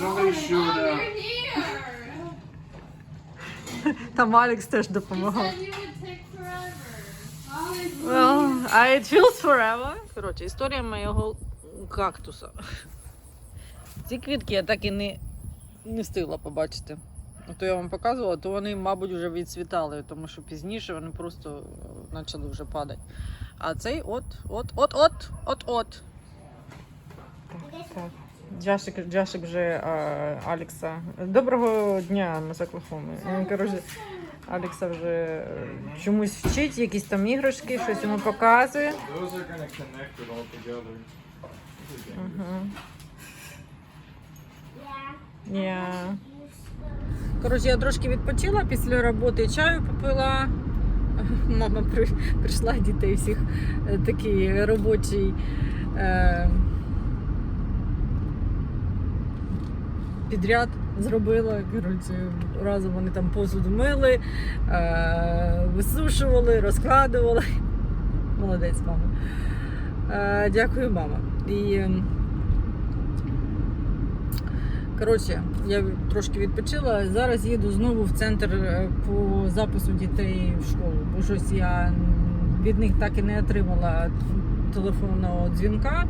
Somebody you're here. Там Алекс теж допомагав. you would take forever. Well, it feels forever. Коротше, історія моєго кактуса. Ці квітки я так і не, не встигла побачити. А То я вам показувала, то вони, мабуть, вже відцвітали, тому що пізніше вони просто е, почали вже падати. А цей от, от, от, от, от, от. Так. Джашик, Джашик вже а, Алекса. Доброго дня, ми з Оклахоми. Е, Коротше, Алекса вже е, чомусь вчить, якісь там іграшки, щось йому показує. Угу. Yeah. Коротше, я трошки відпочила після роботи, чаю попила. Мама прийшла дітей всіх е, такий робочий. Е, підряд зробила. Коротше, разом вони там посуду мили, е, висушували, розкладували. Молодець, мама. Е, дякую, мама. І, Коротше, я трошки відпочила. Зараз їду знову в центр е, по запису дітей в школу, бо щось я від них так і не отримала телефонного дзвінка,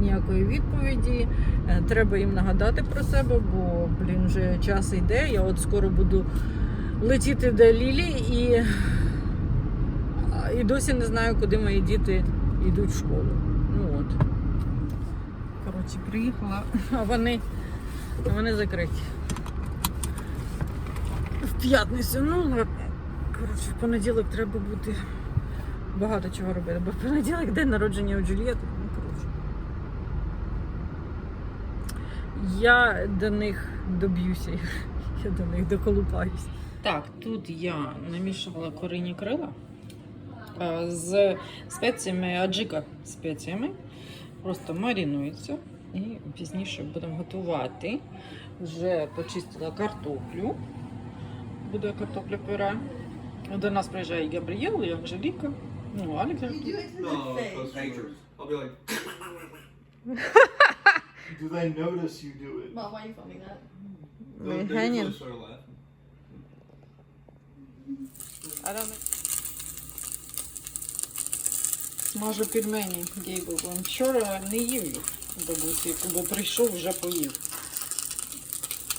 ніякої відповіді. Е, Треба їм нагадати про себе, бо блін, вже час йде. Я от скоро буду летіти до Лілі і, і досі не знаю, куди мої діти йдуть в школу. Ну от. Коротше, приїхала, а вони. Вони закриті. В п'ятницю, ну. Коротше, в понеділок треба бути багато чого робити, бо в понеділок день народження у Джульєти. Ну, коротше. Я до них доб'юся, я до них доколупаюсь. Так, тут я намішала корінні крила е, з спеціями аджика спеціями. Просто марінується. І пізніше будемо готувати. Вже почистила картоплю. Буде картопля пюре. До нас приїжджає і Габріел, і Анжеліка. Ну, Алекс. Do they notice you do it? Mom, why are you filming that? they'll, they Hanging. usually start laughing. I don't know. Смажу пельмені Гейбл. Він вчора не їв їх бабусі, бо прийшов, вже поїв.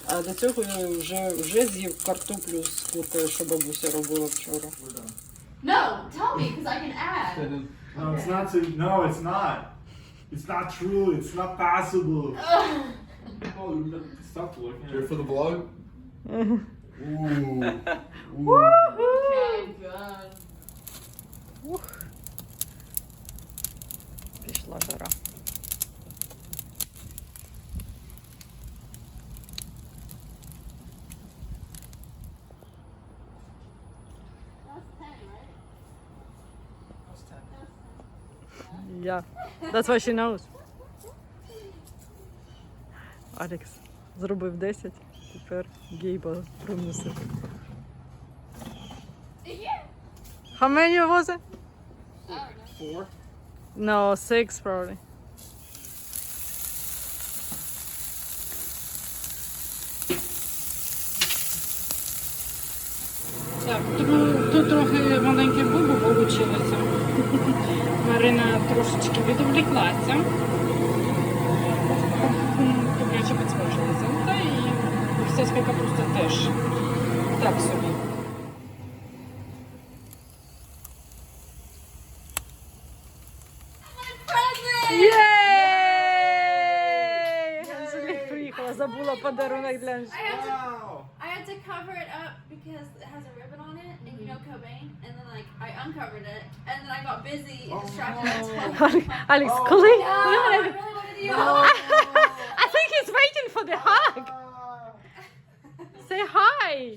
А до цього я вже, вже з'їв картоплю з куркою, що бабуся робила вчора. We're done. No, tell me, because I can add. No, it's not. To, no, it's not. It's not true. It's not possible. oh, stop looking. Here for the vlog? Ooh. Ooh. Okay, good. Ух. Пішла жара. Yeah, that's what she knows. Алекс зробив 10, тепер Гейба примусив. Yeah. How many was it? I don't know. Four. No, six probably. Так, тут, тут трохи маленьке бубу. Марина трошечки відволіклася. Добряче підсмажилася. Ну, Та і сільська капуста теж так собі. Приїхала, забула подарунок для I had to Wow. I had to cover it up because it has a ribbon on it, and you know Cobain. And then like I uncovered it, and then I got busy and distracted. Алекс, Алекс, Oh. коли? No, I really wanted you. I think he's waiting for the hug. Say hi.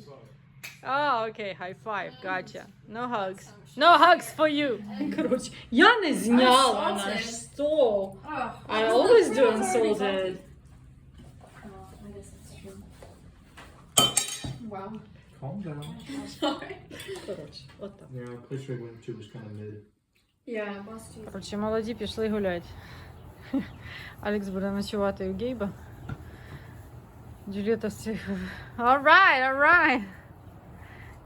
Oh, okay, high five, gotcha. No hugs. No hugs for you. Коротше, я не зняла Unsalted. наш стол. Oh, I always do unsalted. Wow. Calm down. Sorry. Коротше. Yeah, Ray when she was kind of mid. Yeah. Коротше, молоді пішли гуляти. Алекс буде ночувати у Гейба. Джуліета всіх. Alright, alright.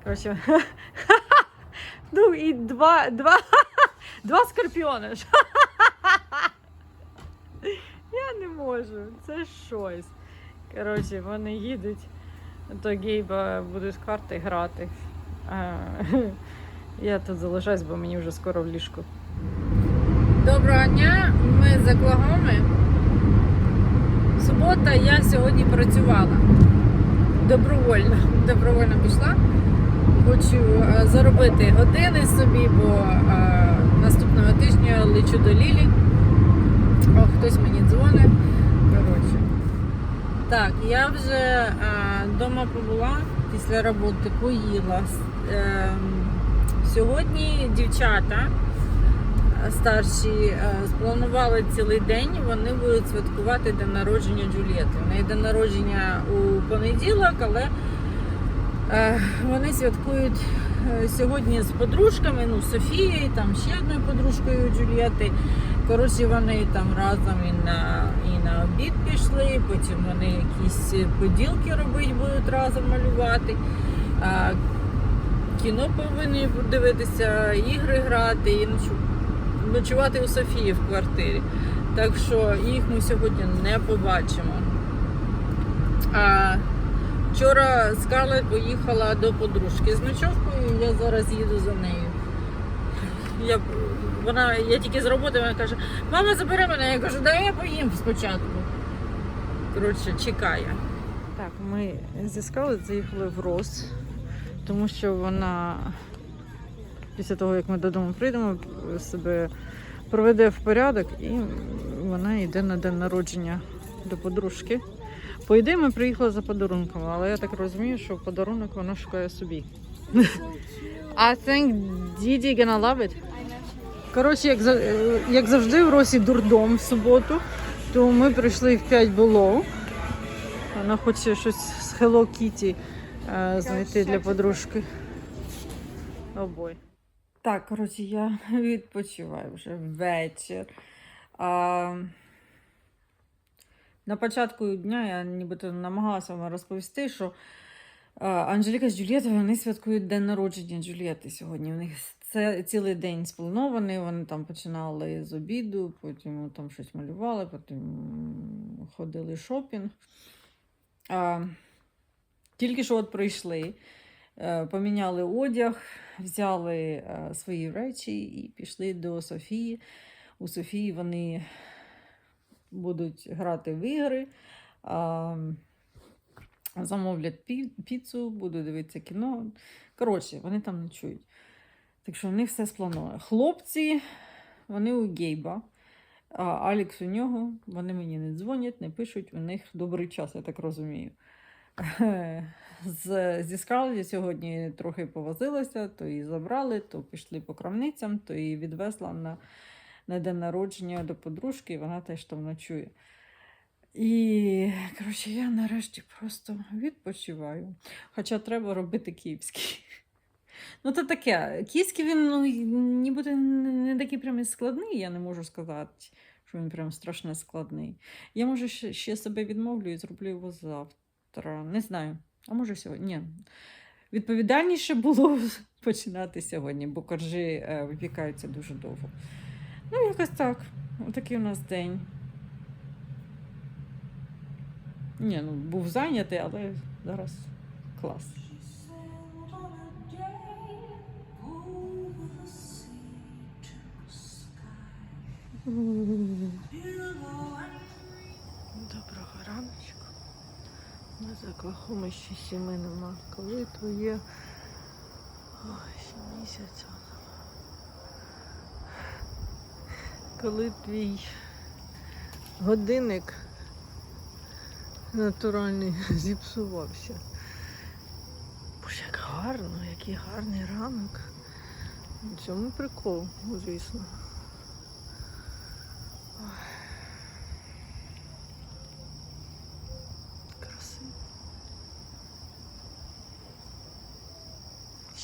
Коротше. Ну і два, два, два скорпіони. Я не можу. Це щось. Коротше, вони їдуть, то Гейба будуть карти грати. Я тут залишаюсь, бо мені вже скоро в ліжку. Доброго дня, ми з Оклахоми. Субота я сьогодні працювала. Добровольно. Добровольно пішла. Хочу е, заробити години собі, бо е, наступного тижня лечу до Лілі. О, хтось мені дзвонить. Так, я вже вдома побула після роботи, поїла. Е, сьогодні дівчата е, старші е, спланували цілий день. Вони будуть святкувати день народження Джулієти. У неї день народження у понеділок, але е, вони святкують е, сьогодні з подружками, ну, Софією, там ще одною подружкою Джулієти. Коротше, вони там разом і на, на обід пішли, потім вони якісь поділки робити будуть разом малювати. Кіно повинні дивитися, ігри грати і ночувати у Софії в квартирі. Так що їх ми сьогодні не побачимо. А, вчора Скарлет поїхала до подружки з ночовкою, я зараз їду за нею. Я, вона, я тільки з роботи, вона каже, мама забере мене. Я кажу, дай я поїм спочатку. Коротше, чекає. Так, ми зі Скарлет заїхали в Рос, тому що вона після того, як ми додому прийдемо, себе проведе в порядок і вона йде на день народження до подружки. По ідеї, ми приїхали за подарунком, але я так розумію, що подарунок вона шукає собі. I think Didi gonna love it. Коротше, як, е, як завжди, в Росі дурдом в суботу, то ми прийшли в 5 було. Вона хоче щось з Hello Kitty е, знайти для подружки. Обой. Так, коротше, я відпочиваю вже вечір. А, на початку дня я нібито намагалася вам розповісти, що а, Анжеліка з Джульєтою вони святкують день народження Джульєти сьогодні. У них це цілий день спланований. Вони там починали з обіду, потім там щось малювали, потім ходили шопінг. А, тільки що от прийшли, е, поміняли одяг, взяли е, свої речі і пішли до Софії. У Софії вони будуть грати в ігри. Замовлять піцу, буду дивитися кіно. Коротше, вони там ночують. Так що в них все сплановано. Хлопці, вони у Гейба, а Алікс у нього, вони мені не дзвонять, не пишуть, у них добрий час, я так розумію. З, зі Скарлеті сьогодні трохи повозилася, то її забрали, то пішли по крамницям, то її відвезла на, на день народження до подружки, і вона теж там ночує. І, коротше, я нарешті просто відпочиваю. Хоча треба робити київський. Ну, то таке. Київський він ну, нібито не такий прям складний, я не можу сказати, що він прям страшно складний. Я може ще себе відмовлю і зроблю його завтра. Не знаю. А може сьогодні. Ні. Відповідальніше було починати сьогодні, бо коржі е, випікаються дуже довго. Ну, якось так. Отакий у нас день. Ні, ну був зайнятий, але зараз клас. Доброго раночку. Ми з Оклахоми ще сіми нема. Коли твоє Ой, ще місяць. Коли твій годинник натуральний зіпсувався. Боже, як гарно, який гарний ранок. В цьому прикол, звісно. Ой. Красиво.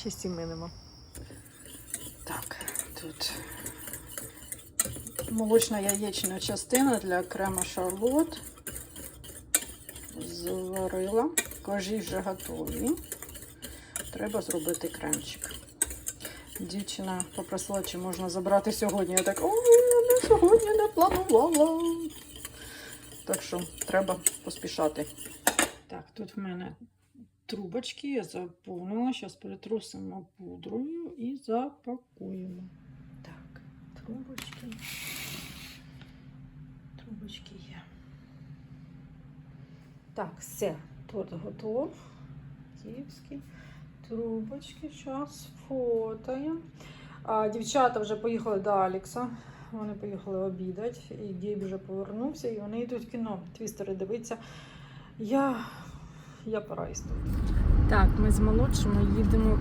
Ще сіми нема. Так, тут молочна яєчна частина для крема шарлот. Заварила. Кожі вже готові. Треба зробити кремчик. Дівчина попросила, чи можна забрати сьогодні. Я так, о, я не сьогодні не планувала. Так що треба поспішати. Так, тут в мене трубочки, я заповнила. Зараз перетрусимо пудрою і запакуємо. Так, трубочки. Трубочки є. Так, все, торт готов. Київський. Трубочки, зараз фотаємо. А, дівчата вже поїхали до Алекса. Вони поїхали обідати, і Гейб вже повернувся, і вони йдуть в кіно. Твістери дивиться. Я, я пора історію. Так, ми з молодшими їдемо.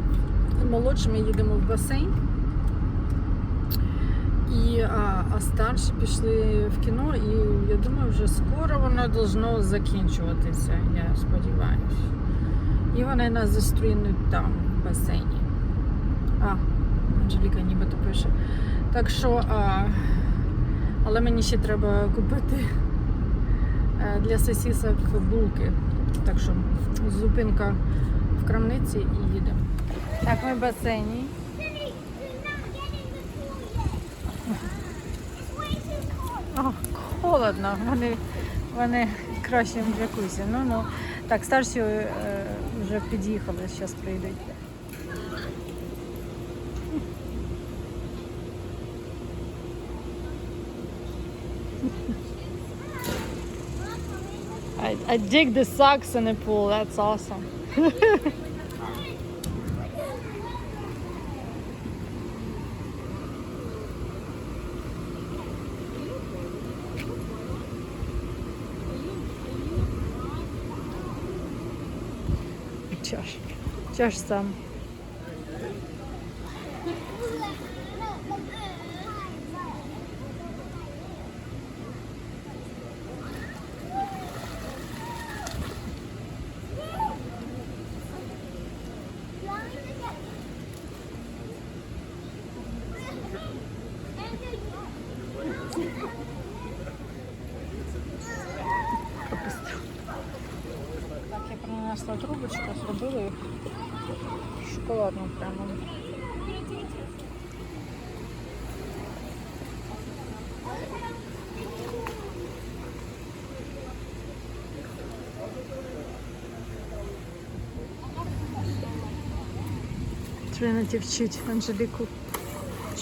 Молодшими їдемо в басейн. І, а, а старші пішли в кіно, і я думаю, вже скоро воно должно закінчуватися, я сподіваюся. І вони нас зустрінуть там, в басейні. А, Анжеліка нібито пише. Так що, а, але мені ще треба купити е, для сосісок булки. Так що зупинка в крамниці і їдемо. Так, ми в басейні. Холодно. Вони, вони краще в джакузі. Ну, ну. Так, старші е, вже під'їхали, зараз прийдуть. I dig the socks in the pool. That's awesome. Josh. Josh some. Зробила їх шоколадну прямо. Тринity вчить Анжеліку.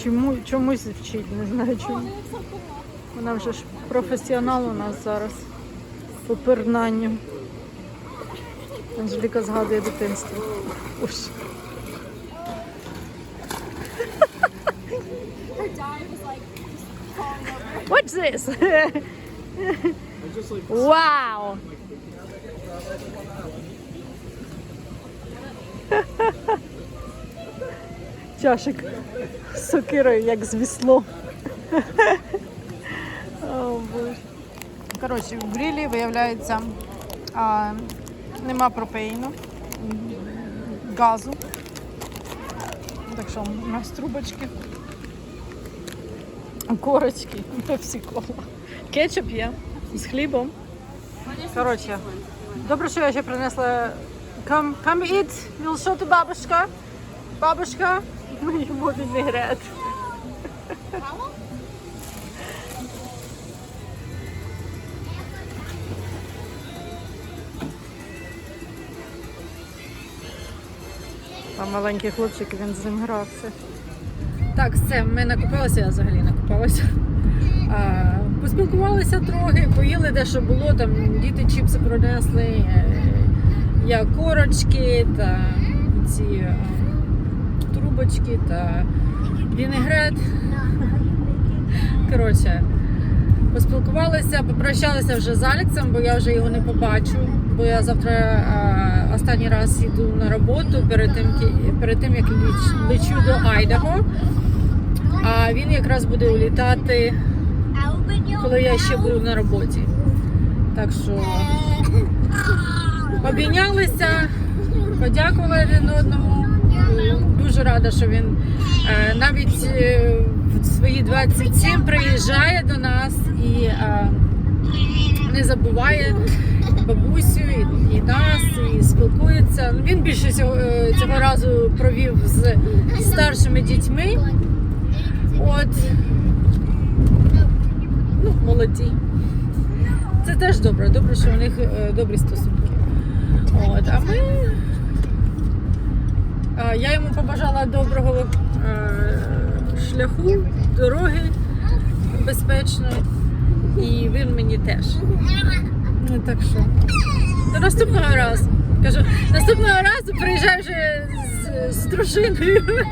Чому, чомусь вчить, не знаю чому. Вона вже ж професіонал у нас зараз по пирнанню. Анжеліка згадує дитинство. Уж. What's this? wow! Чашик з сокирою, як з віслом. Коротше, в грилі виявляється нема пропеїну, газу. Так що у нас трубочки. Корочки, пепсі кола. Кетчуп є з хлібом. Коротше, добре, що я ще принесла. Come, come eat, we'll show to бабушка. Бабушка, ми йому вінегрет. Там маленький хлопчик, він з ним грався. Так, все, ми накупалися, я взагалі накупалася. А, поспілкувалися трохи, поїли де що було, там діти чіпси принесли, е, я корочки та ці е, трубочки та вінегрет. Коротше, поспілкувалися, попрощалися вже з Алексом, бо я вже його не побачу. Бо я завтра е, останній раз йду на роботу перед тим, перед тим як лечу до Айдаго. А він якраз буде улітати, коли я ще буду на роботі. Так що обійнялися, подякували один одному. Дуже рада, що він е, навіть е, в свої 27 приїжджає до нас і е, не забуває бабусю, і, і нас, і спілкується. Він більше цього, е, цього разу провів з старшими дітьми. От, ну, молоді. Це теж добре. Добре, що у них е, добрі стосунки. От, а ми. е, Я йому побажала доброго шляху, дороги безпечної. І він мені теж. Ну, так що. До наступного разу. Кажу, наступного разу приїжджай вже з, з дружиною.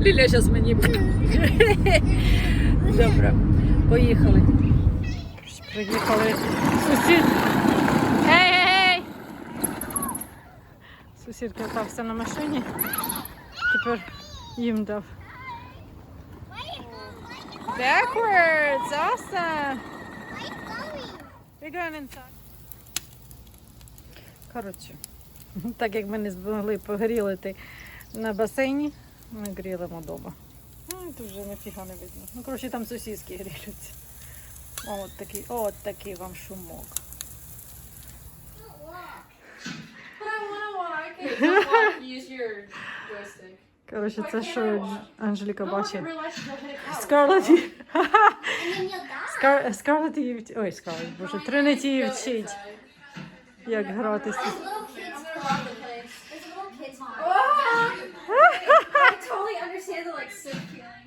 Ліля зараз мені. Добре, поїхали. Приїхали. Сусід. Гей, гей, гей! Сусід катався на машині. Тепер їм дав. Backwards, awesome. We're going inside. Коротше, так як ми не змогли погрілити на басейні, ми грілимо вдома. Ну, тут вже нафіга не видно. Ну, коротше, там сусідські гріляться. От такий, от такий вам шумок. But I want to walk. Okay, don't walk. Use your joystick. Коротше, це що? Анжеліка бачить. realize she'll hit a couch. Скарлет. її- And then you'll die. Скар... Скарлет її вч- Ой, Скарлет, боже, Тринеті її вчить, як гратися. I totally understand the like sick feeling.